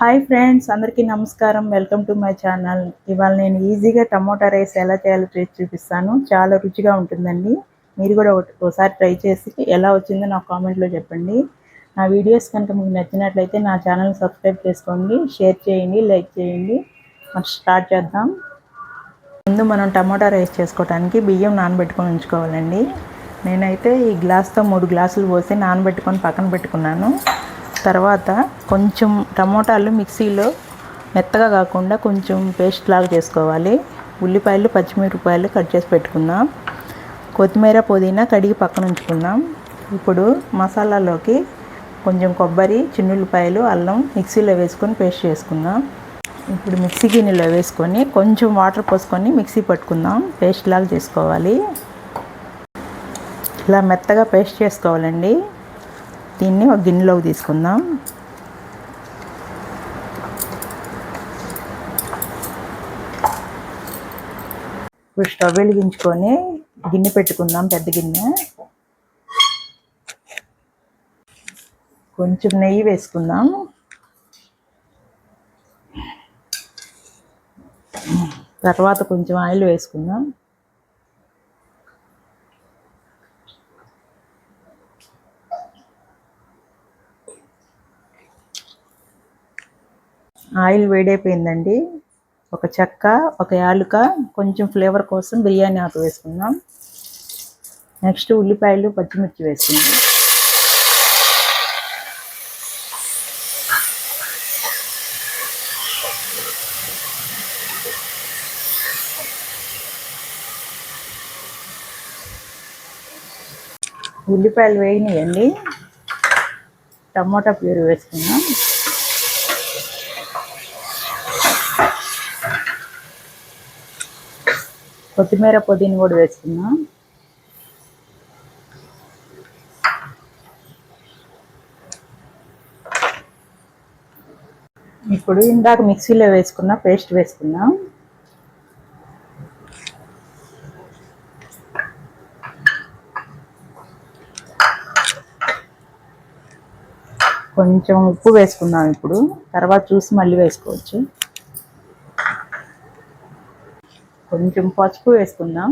Hi friends అందరికీ నమస్కారం. Welcome to my channel ఇవాళ నేను ఈజీగా టమోటా రైస్ ఎలా చేయాలో చేసి చూపిస్తాను. చాలా రుచిగా ఉంటుందండి. మీరు కూడా ఒకటి- ఒకసారి ట్రై చేసి ఎలా వచ్చిందో నా కామెంట్లో చెప్పండి. నా వీడియోస్ కనుక మీకు నచ్చినట్లయితే నా ఛానల్ సబ్స్క్రైబ్ చేసుకోండి షేర్ చేయండి లైక్ చేయండి. మనం స్టార్ట్ చేద్దాం. ముందు మనం టమోటా రైస్ చేసుకోవడానికి బియ్యం నానబెట్టుకొని ఉంచుకోవాలండి. నేనైతే ఈ గ్లాస్తో మూడు గ్లాసులు పోసి నానబెట్టుకొని పక్కన పెట్టుకున్నాను. తర్వాత కొంచెం టమోటాలు మిక్సీలో మెత్తగా కాకుండా కొంచెం పేస్ట్ లాగా చేసుకోవాలి. ఉల్లిపాయలు పచ్చిమిరపాయలు కట్ చేసి పెట్టుకుందాం. కొత్తిమీర పుదీనా కడిగి పక్కన ఉంచుకుందాం. ఇప్పుడు మసాలాలోకి కొంచెం కొబ్బరి చిన్నుల్లిపాయలు అల్లం మిక్సీలో వేసుకొని పేస్ట్ చేసుకుందాం. ఇప్పుడు మిక్సీ గిన్నెలో వేసుకొని కొంచెం వాటర్ పోసుకొని మిక్సీ పట్టుకుందాం. పేస్ట్ లాగా చేసుకోవాలి. ఇలా మెత్తగా పేస్ట్ చేసుకోవాలండి. దీన్ని ఒక గిన్నెలోకి తీసుకుందాం. ఇప్పుడు స్టవ్ వెలిగించుకొని గిన్నె పెట్టుకుందాం పెద్ద గిన్నె. కొంచెం నెయ్యి వేసుకుందాం. తర్వాత కొంచెం ఆయిల్ వేసుకుందాం. ఆయిల్ వేడైపోయిందండి. ఒక చెక్క ఒక యాలుక కొంచెం ఫ్లేవర్ కోసం బిర్యానీ ఆకు వేసుకుందాం. నెక్స్ట్ ఉల్లిపాయలు పచ్చిమిర్చి వేసుకుందాం. ఉల్లిపాయలు వేగినాయండి టమోటా ప్యూరీ వేసుకుందాం. కొత్తిమీర పొదిని కూడా వేసుకుందాం. ఇప్పుడు ఇందాక మిక్సీలో వేసుకున్న పేస్ట్ వేసుకుందాం. కొంచెం ఉప్పు వేసుకుందాం ఇప్పుడు. తర్వాత చూసి మళ్ళీ వేసుకోవచ్చు. కొంచెం పసుపు వేసుకుందాం.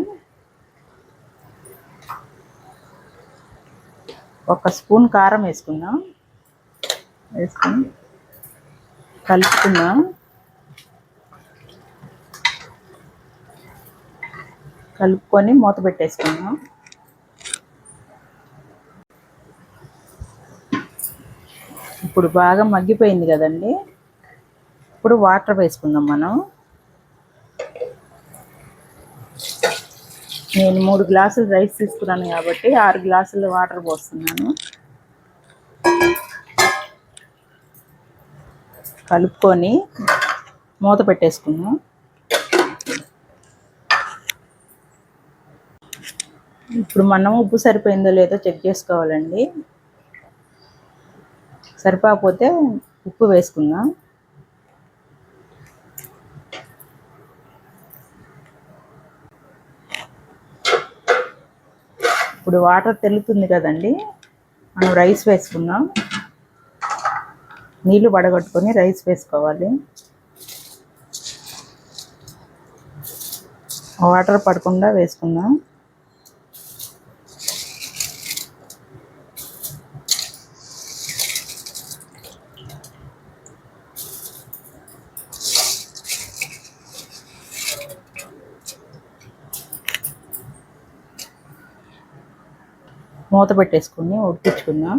ఒక స్పూన్ కారం వేసుకుందాం. వేసుకుని కలుపుకుందాం. కలుపుకొని మూత పెట్టేసుకుందాం. ఇప్పుడు బాగా మగ్గిపోయింది కదండి. ఇప్పుడు వాటర్ వేసుకుందాం మనం. నేను మూడు గ్లాసులు రైస్ తీసుకున్నాను కాబట్టి ఆరు గ్లాసులు వాటర్ పోస్తున్నాను. కలుపుకొని మూత పెట్టేసుకున్నాం ఇప్పుడు మనం ఉప్పు సరిపోయిందో లేదో చెక్ చేసుకోవాలండి. సరిపోకపోతే ఉప్పు వేసుకుందాం. ఇప్పుడు వాటర్ తెలుతుంది కదండి. మనం రైస్ వేసుకున్నాం నీళ్ళు పడగొట్టుకొని రైస్ వేసుకోవాలి. వాటర్ పడకుండా వేసుకుందాం. మూత పెట్టేసుకుని ఉడికించుకుందాం.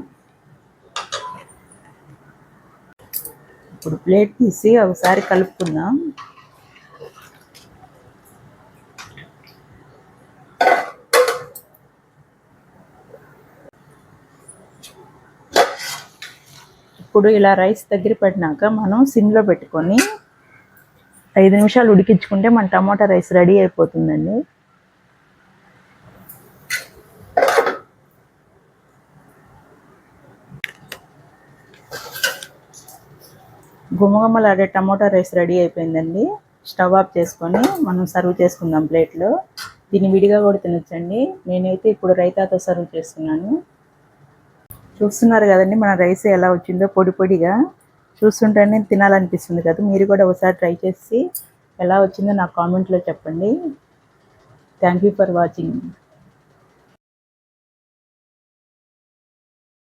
ఇప్పుడు ప్లేట్ తీసి ఒకసారి కలుపుకుందాం. ఇప్పుడు ఇలా రైస్ దగ్గర పెట్టినాక మనం సిమ్లో పెట్టుకొని ఐదు నిమిషాలు ఉడికించుకుంటే మన టమాటా రైస్ రెడీ అయిపోతుందండి. గుమగుమలాడే టమోటా రైస్ రెడీ అయిపోయిందండి. స్టవ్ ఆఫ్ చేసుకొని మనం సర్వ్ చేసుకుందాం ప్లేట్లో. దీన్ని విడిగా కూడా తినొచ్చండి. నేనైతే ఇప్పుడు రైతాతో సర్వ్ చేస్తున్నాను. చూస్తున్నారు కదండి మన రైస్ ఎలా వచ్చిందో పొడి పొడిగా. చూస్తుంటేనే తినాలనిపిస్తుంది కదా. మీరు కూడా ఒకసారి ట్రై చేసి ఎలా వచ్చిందో నాకు కామెంట్లో చెప్పండి. Thank you for watching